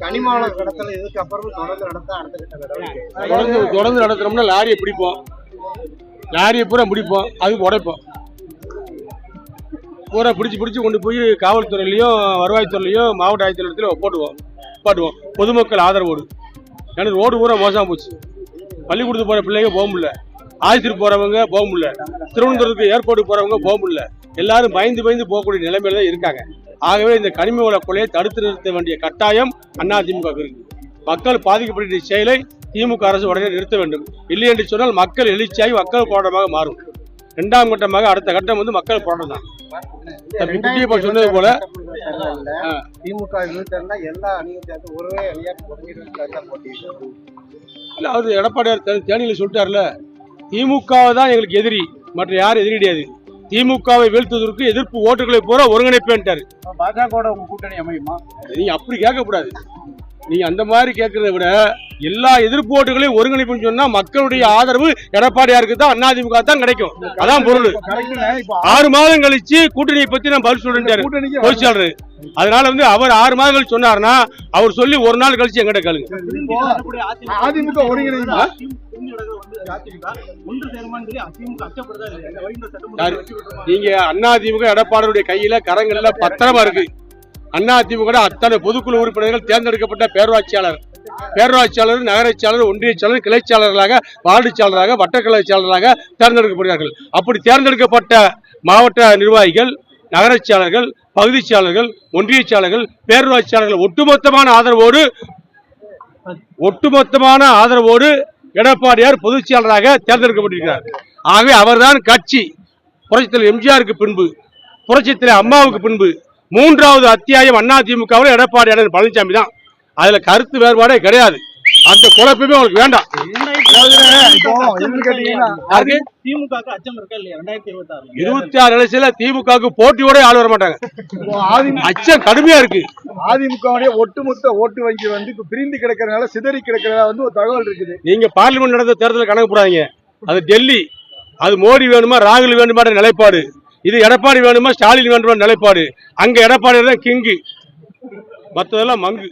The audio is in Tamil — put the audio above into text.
கனிமாவள கடத்தல இதுக்கு அப்புறம் தொடர்ந்து அடுத்த தொடர்ந்து தொடர்ந்து நடத்துறோம்னா லாரியை பிடிப்போம். லாரியை பூரா பிடிப்போம் அது உடைப்போம். பூரா பிடிச்சி பிடிச்சி கொண்டு போய் காவல்துறையிலையும் வருவாய்த்துறையிலையும் மாவட்ட ஆட்சியர் போட்டுவோம். பாட்டுவோம். பொதுமக்கள் ஆதரவோடு. ஏன்னா ரோடு பூரா மோசமாக போச்சு. பள்ளிக்கூடத்துக்கு போகிற பிள்ளைங்க போக முடியல. ஆஸ்பத்திரி போகிறவங்க போக முடியல. திருவனந்தபுரத்துக்கு ஏர்போர்ட்டுக்கு போகிறவங்க போக முடியல. எல்லாரும் பயந்து பயந்து போகக்கூடிய நிலைமையில தான் இருக்காங்க. ஆகவே இந்த கனிம வள கொலையை தடுத்து நிறுத்த வேண்டிய கட்டாயம் அதிமுக க்கு இருக்கு. மக்கள் பாதிக்கப்பட்ட செயலை திமுக அரசு உடனே நிறுத்த வேண்டும். இல்லை என்று சொன்னால் மக்கள் எழுச்சியாகி மக்கள் போராட்டமாக மாறும். இரண்டாம் கட்டமாக அடுத்த கட்டம் வந்து மக்கள் போராட்டம் தான் சொன்னது போல. திமுக எல்லா இல்ல அவர் எடப்பாடியார் தேனியில சொல்லிட்டார்ல திமுகவை தான் எங்களுக்கு எதிரி மற்ற யாரும் எதிரி கிடையாது. திமுகவை வீழ்த்துவதற்கு எதிர்ப்பு ஓட்டுகளை பூரா ஒருங்கிணைப்பேன்ட்டாரு பாஜக கூட்டணி அமையுமா? நீங்க அப்படி கேட்கக்கூடாது. நீங்க அந்த மாதிரி கேட்கறத விட எல்லா எதிர்ப்பு ஓட்டுகளையும் ஒருங்கிணைப்புன்னு சொன்னா மக்களுடைய ஆதரவு எடப்பாடியாருக்கு தான் அதிமுக தான் கிடைக்கும். அதான் பொருள். ஆறு மாதம் கழிச்சு கூட்டணியை பத்தி நான் பதில் சொல்லிட்டாரு பொதுச் செயலாளரு அதனால வந்து அவர் ஆறு மாதம் கழிச்சு சொன்னாருன்னா அவர் சொல்லி ஒரு நாள் கழிச்சு எங்கிட்ட கேளுங்க. அதிமுக? நீங்க அதிமுக எடப்பாடியுடைய கையில கரங்கள்ல பத்திரமா இருக்கு. அதிமுக அத்தனை பொதுக்குழு உறுப்பினர்கள் தேர்ந்தெடுக்கப்பட்ட பேரூராட்சியாளர். பேரூராட்சியாளர் நகராட்சியாளர் ஒன்றியச்சாளர் கிளைச்சாளர்களாக வார்டு செயலராக வட்டக்கிளை செயலராக தேர்ந்தெடுக்கப்படுகிறார்கள். அப்படி தேர்ந்தெடுக்கப்பட்ட மாவட்ட நிர்வாகிகள் நகராட்சியாளர்கள் பகுதிச் செயலர்கள் ஒன்றியச் செயலாளர்கள் பேரூராட்சியாளர்கள் ஒட்டுமொத்தமான ஆதரவோடு ஒட்டுமொத்தமான ஆதரவோடு எடப்பாடியார் பொதுச் செயலராக தேர்ந்தெடுக்கப்பட்டிருக்கிறார். ஆகவே அவர்தான் கட்சி. புரட்சித்தலைவர் எம்ஜிஆருக்கு பின்பு புரட்சித்தலைவர் அம்மாவுக்கு பின்பு மூன்றாவது அத்தியாயம் அதிமுகவில் எடப்பாடியாளர் பழனிசாமி தான் அதுல கருத்து வேறுபாடே கிடையாது. அந்த குழப்பமே உங்களுக்கு வேண்டாம். திமுக இருபத்தி ஆறு எலெக்ஷன்ல திமுகவுக்கு போட்டியோட ஆள் வர மாட்டாங்க. அச்சம் கடுமையா இருக்கு. அதிமுகவுடைய ஒட்டுமொத்த ஓட்டு வங்கி வந்து இப்ப பிரிந்து கிடக்கிறதுனால சிதறி கிடக்கிறதா வந்து ஒரு தகவல் இருக்குது. நீங்க பார்லிமெண்ட் நடந்த தேர்தல் கணக்கு போடாதீங்க. அது டெல்லி அது மோடி வேணுமா ராகுல் வேணுமா நிலைப்பாடு. இது எடப்பாடி வேணுமா ஸ்டாலின் வேணுமா நிலைப்பாடு. அங்க எடப்பாடி தான் கிங்கு. மத்ததெல்லாம் மங்கு.